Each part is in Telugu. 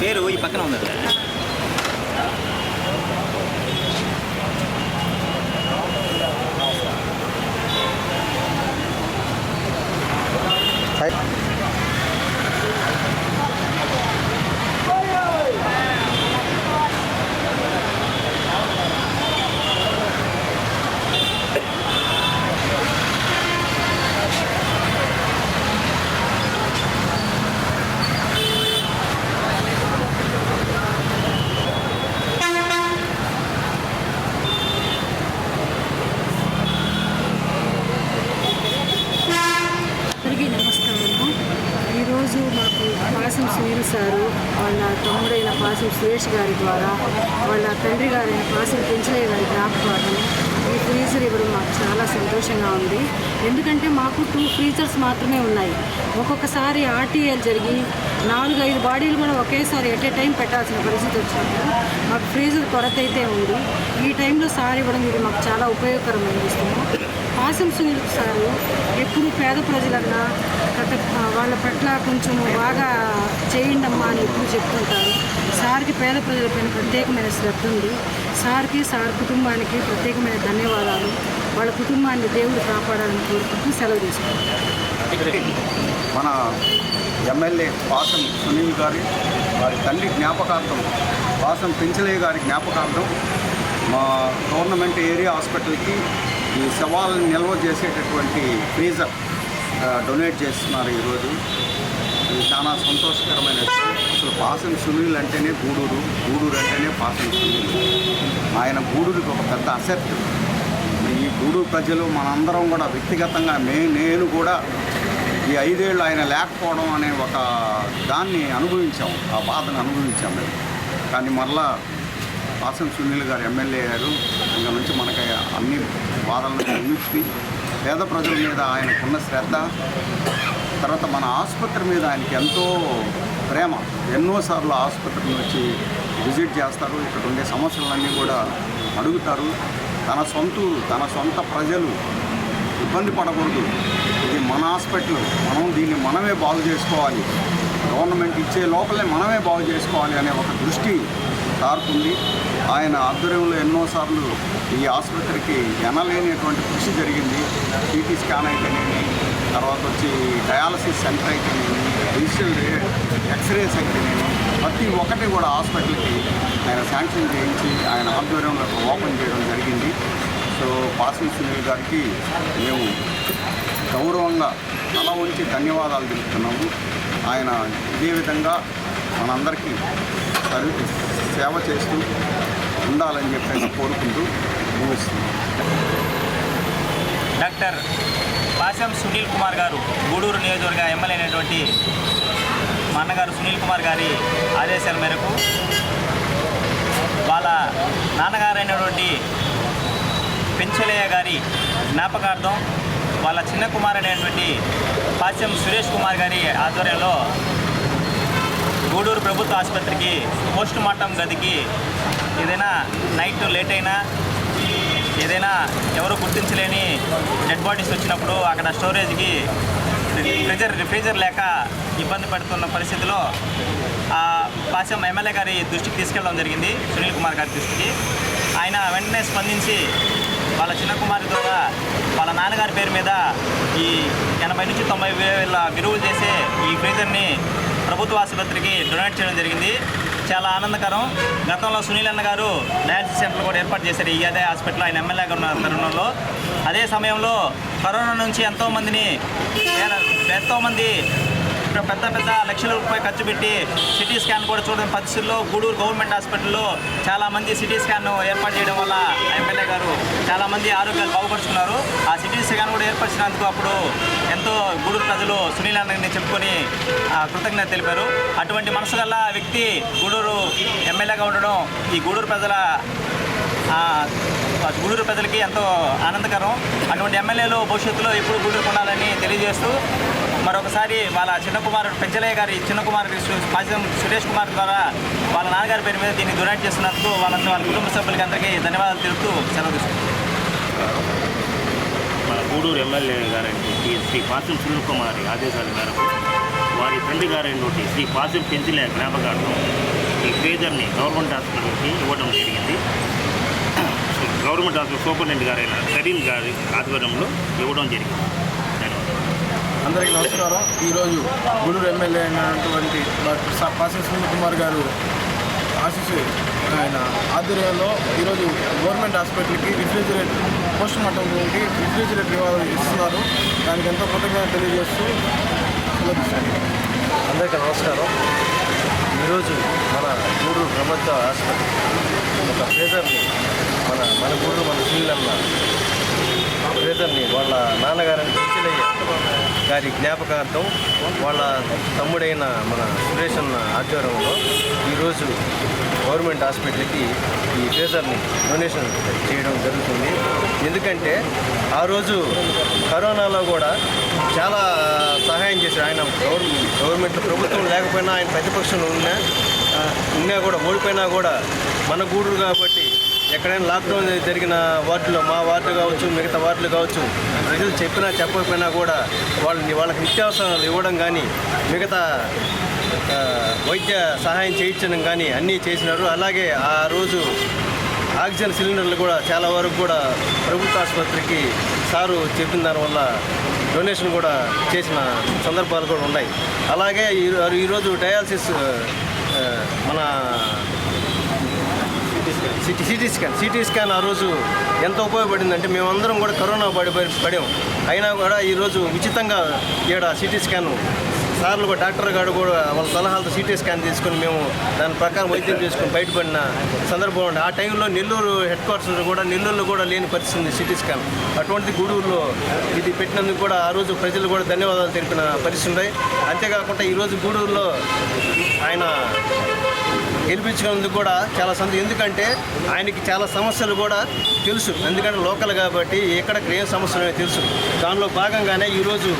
పేరు ఈ పక్కన ఉంది పాసిం సునీల్ సారు వాళ్ళ తమ్ముడైన పాసిం సురేష్ గారి ద్వారా వాళ్ళ తండ్రి గారైన పాసిం పెంచలయ్య గారి జ్ఞాపకార్థం ఈ ఫ్రీజర్ ఇవ్వడం మాకు చాలా సంతోషంగా ఉంది. ఎందుకంటే మాకు టూ ఫ్రీజర్స్ మాత్రమే ఉన్నాయి. ఒక్కొక్కసారి ఆర్టీఎల్ జరిగి నాలుగు ఐదు బాడీలు కూడా ఒకేసారి ఎట్ ఏ టైం పెట్టాల్సిన పరిస్థితి వచ్చింది మాకు ఫ్రీజర్ కొరత అయితే ఉంది. ఈ టైంలో సార్ ఇవ్వడం ఇది మాకు చాలా ఉపయోగకరం అనిపిస్తుంది పాసం సునీల్ సారు ఎప్పుడు పేద ప్రజలన్నా గత వాళ్ళ పట్ల కొంచెం బాగా చేయండి అమ్మా అని ఎప్పుడు చెప్తుంటారు. సార్కి పేద ప్రజలపైన ప్రత్యేకమైన శ్రద్ధ ఉంది. సార్కి సార్ కుటుంబానికి ప్రత్యేకమైన ధన్యవాదాలు. వాళ్ళ కుటుంబాన్ని దేవుడు కాపాడాలని కోరుకుంటూ సెలవు తీసుకుంటారు మన ఎమ్మెల్యే పాసం సునీల్ గారి వారి తండ్రి జ్ఞాపకార్థం పాసం పెంచలే గారి జ్ఞాపకార్థం మా గవర్నమెంట్ ఏరియా హాస్పిటల్కి ఈ శవాలను నిల్వ చేసేటటువంటి ఫ్రీజర్ డొనేట్ చేస్తున్నారు ఈరోజు. ఇది చాలా సంతోషకరమైన అసలు పాసం సునీల్ అంటేనే గూడూరు గూడూరు అంటేనే పాసం సునీల్. ఆయన గూడూరుకి ఒక పెద్ద అసెట్. ఈ గూడూరు ప్రజలు మనందరం కూడా వ్యక్తిగతంగా మే నేను కూడా ఈ ఐదేళ్ళు ఆయన లేకపోవడం అనే ఒక దాన్ని అనుభవించాం ఆ బాధను అనుభవించాం మేము. కానీ మరలా పాసం సునీల్ గారు ఎమ్మెల్యే గారు ఇంకా నుంచి మనకి అన్ని బాధలను విముక్తి పేద ప్రజల మీద ఆయనకున్న శ్రద్ధ తర్వాత మన ఆసుపత్రి మీద ఆయనకి ఎంతో ప్రేమ. ఎన్నోసార్లు ఆసుపత్రిని వచ్చి విజిట్ చేస్తారు. ఇక్కడ ఉండే సమస్యలన్నీ కూడా అడుగుతారు. తన సొంతూరు తన సొంత ప్రజలు ఇబ్బంది పడకూడదు. ఇది మన హాస్పిటల్. మనం దీన్ని మనమే బాగు చేసుకోవాలి. గవర్నమెంట్ ఇచ్చే లోపలే మనమే బాగు చేసుకోవాలి అనే ఒక దృష్టి సారుతుంది ఆయన ఆధ్వర్యంలో ఎన్నోసార్లు ఈ ఆసుపత్రికి ఎనలేనటువంటి కృషి జరిగింది. సిటీ స్కాన్ అయితేనేమి తర్వాత వచ్చి డయాలసిస్ సెంటర్ అయితేనేమి డిజిటల్ ఎక్స్రేస్ అయితేనేమి ప్రతి ఒక్కటి కూడా హాస్పిటల్కి ఆయన శాంక్షన్ చేయించి ఆయన ఆధ్వర్యంలో ఓపెన్ చేయడం జరిగింది. సో పాసి సునీల్ గారికి మేము గౌరవంగా తల ఉంచి ధన్యవాదాలు తెలుపుతున్నాము. ఆయన ఇదే విధంగా మనందరికీ సర్వీ సేవ చేస్తూ ఉండాలని చెప్పి కోరుకుంటూ ముగిస్తున్నాం. డాక్టర్ పాశం సునీల్ కుమార్ గారు గూడూరు నియోజకవర్గ ఎమ్మెల్యే అయినటువంటి మా అన్నగారు సునీల్ కుమార్ గారి ఆదేశాల మేరకు వాళ్ళ నాన్నగారైనటువంటి పెంచలయ్య గారి జ్ఞాపకార్థం వాళ్ళ చిన్న కుమార్ అనేటువంటి పాశ్యం సురేష్ కుమార్ గారి ఆధ్వర్యంలో గూడూరు ప్రభుత్వ ఆసుపత్రికి పోస్ట్ మార్టం గదికి ఏదైనా నైట్ లేట్ అయినా ఏదైనా ఎవరు గుర్తించలేని డెడ్ బాడీస్ వచ్చినప్పుడు అక్కడ స్టోరేజ్కి ఫ్రిజర్ రిఫ్రిజర్ లేక ఇబ్బంది పడుతున్న పరిస్థితిలో ఆ పాశం ఎమ్మెల్యే గారి దృష్టికి తీసుకెళ్ళడం జరిగింది సునీల్ కుమార్ గారి దృష్టికి. ఆయన వెంటనే స్పందించి వాళ్ళ చిన్న కుమారి ద్వారా వాళ్ళ నాన్నగారి పేరు మీద ఈ ఎనభై నుంచి తొంభై వేల విలువలు చేసే ఈ ఫ్రీజర్ని ప్రభుత్వ ఆసుపత్రికి డొనేట్ చేయడం జరిగింది. చాలా ఆనందకరం. గతంలో సునీల్ అన్న గారు డయాలసిస్ సెంటర్ కూడా ఏర్పాటు చేశారు. ఈ అదే హాస్పిటల్ ఆయన ఎమ్మెల్యేగా ఉన్న తరుణంలో. అదే సమయంలో కరోనా నుంచి ఎంతోమందిని ఎంతోమంది ఇక్కడ పెద్ద పెద్ద లక్షల రూపాయలు ఖర్చు పెట్టి సిటీ స్కాన్ కూడా చూడని పరిస్థితుల్లో గూడూరు గవర్నమెంట్ హాస్పిటల్లో చాలామంది సిటీ స్కాన్ ఏర్పాటు చేయడం వల్ల ఎమ్మెల్యే గారు చాలామంది ఆరోగ్యాలు బాగుపరుచుకున్నారు. ఆ సిటీ స్కాన్ కూడా ఏర్పరిచినందుకు అప్పుడు ఎంతో గూడూరు ప్రజలు సునీల్ అన్నని చెప్పుకొని కృతజ్ఞత తెలిపారు. అటువంటి మనసు గల వ్యక్తి గూడూరు ఎమ్మెల్యేగా ఉండడం ఈ గూడూరు ప్రజల గూడూరు ప్రజలకి ఎంతో ఆనందకరం. అటువంటి ఎమ్మెల్యేలు భవిష్యత్తులో ఎప్పుడు గూడూరు కొనాలని తెలియజేస్తూ మరొకసారి వాళ్ళ చిన్న కుమారుడు పెంచలయ్య గారి చిన్న కుమారుడు సు- సురేష్ కుమార్ ద్వారా వాళ్ళ నాన్నగారి పేరు మీద దీన్ని డొనేట్ చేస్తున్నందుకు వాళ్ళందరూ వాళ్ళ కుటుంబ సభ్యులకి అందరికీ ధన్యవాదాలు తెలుపుతూ సెలవు మన గూడూరు ఎమ్మెల్యే గారండి శ్రీ పాసం సునీల్ కుమార్ ఆదేశాల మేరకు వారి తండ్రి గారైనటువంటి శ్రీ పాసం పెంచలే జ్ఞాపకార్థం ఈ పేజర్ని గవర్నమెంట్ హాస్పిటల్కి ఇవ్వడం జరిగింది. గవర్నమెంట్ హాస్పిటల్ సూపరింటెండెంట్ గారైన సలీం గారి ఆధ్వర్యంలో ఇవ్వడం జరిగింది. అందరికీ నమస్కారం. ఈరోజు గుడూరు ఎమ్మెల్యే అయినటువంటి డాక్టర్ సా- సునీల్ కుమార్ గారు ఆశీస్సు ఆయన ఆధ్వర్యంలో ఈరోజు గవర్నమెంట్ హాస్పిటల్కి రిఫ్రిజిరేటర్ పోస్ట్ మార్టం గురించి రిఫ్రిజిరేటర్ ఇవ్వాలని ఇస్తున్నారు. దానికి ఎంతో కృతజ్ఞత తెలియజేస్తూ అందరికీ నమస్కారం. ఈరోజు మన గూడూరు ప్రభుత్వ హాస్పిటల్ ఒక పేదర్ని మన మన గూడూరు మన పిల్లల పేదర్ని వాళ్ళ నాన్నగారిని పెంచలయ్య గారి జ్ఞాపకార్థం వాళ్ళ తమ్ముడైన మన సురేష్ అన్న ఆధ్వర్యంలో ఈరోజు గవర్నమెంట్ హాస్పిటల్కి ఈ ఫేజర్ని డొనేషన్ చేయడం జరుగుతుంది. ఎందుకంటే ఆ రోజు కరోనాలో కూడా చాలా సహాయం చేశారు. ఆయన గవర్నమెంట్ గవర్నమెంట్ ప్రభుత్వం లేకపోయినా ఆయన ప్రతిపక్షంలో ఉన్నా ఉన్నా కూడా ఓడిపోయినా కూడా మన గూడూరు కాబట్టి ఎక్కడైనా లాక్డౌన్ జరిగిన వార్డులో మా వార్డు కావచ్చు మిగతా వార్డులు కావచ్చు ప్రజలు చెప్పినా చెప్పకపోయినా కూడా వాళ్ళని వాళ్ళకి నిత్యావసరాలు ఇవ్వడం కానీ మిగతా వైద్య సహాయం చేయించడం కానీ అన్నీ చేసినారు. అలాగే ఆ రోజు ఆక్సిజన్ సిలిండర్లు కూడా చాలా వరకు కూడా ప్రభుత్వ ఆసుపత్రికి సారు చెప్పిన దానివల్ల డొనేషన్ కూడా చేసిన సందర్భాలు కూడా ఉన్నాయి. అలాగే ఈరోజు డయాలసిస్ మన CT CT scan. CT scan ఆ రోజు ఎంత ఉపయోగపడిందంటే మేమందరం కూడా కరోనా పడి పడి- పడాం అయినా కూడా ఈరోజు ఉచితంగా ఇక్కడ సిటీ స్కాన్ సార్లు కూడా డాక్టర్ గారు కూడా వాళ్ళ సలహాలతో సిటీ స్కాన్ తీసుకొని మేము దాని ప్రకారం వైద్యం చేసుకుని బయటపడిన సందర్భం ఉంది. ఆ టైంలో నెల్లూరు హెడ్ క్వార్టర్స్ కూడా నెల్లూరులో కూడా లేని పరిస్థితి ఉంది సిటీ స్కాన్ అటువంటి గూడూరులో ఇది పెట్టినందుకు కూడా ఆ రోజు ప్రజలు కూడా ధన్యవాదాలు తెలిపిన పరిస్థితి ఉన్నాయి అంతేకాకుండా ఈరోజు గూడూరులో ఆయన గెలిపించుకున్నందుకు కూడా చాలా సంతోషం. ఎందుకంటే ఆయనకి చాలా సమస్యలు కూడా తెలుసు. ఎందుకంటే లోకల్ కాబట్టి ఎక్కడ ఏం సమస్యలు తెలుసు. దానిలో భాగంగానే ఈరోజు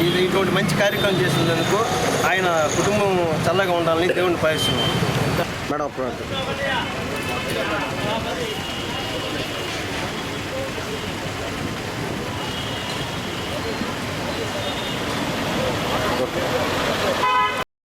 ఇది ఇటువంటి మంచి కార్యక్రమం చేసినందుకు ఆయన కుటుంబం చల్లగా ఉండాలని దేవుని భావిస్తున్నాం మేడం ఓకే.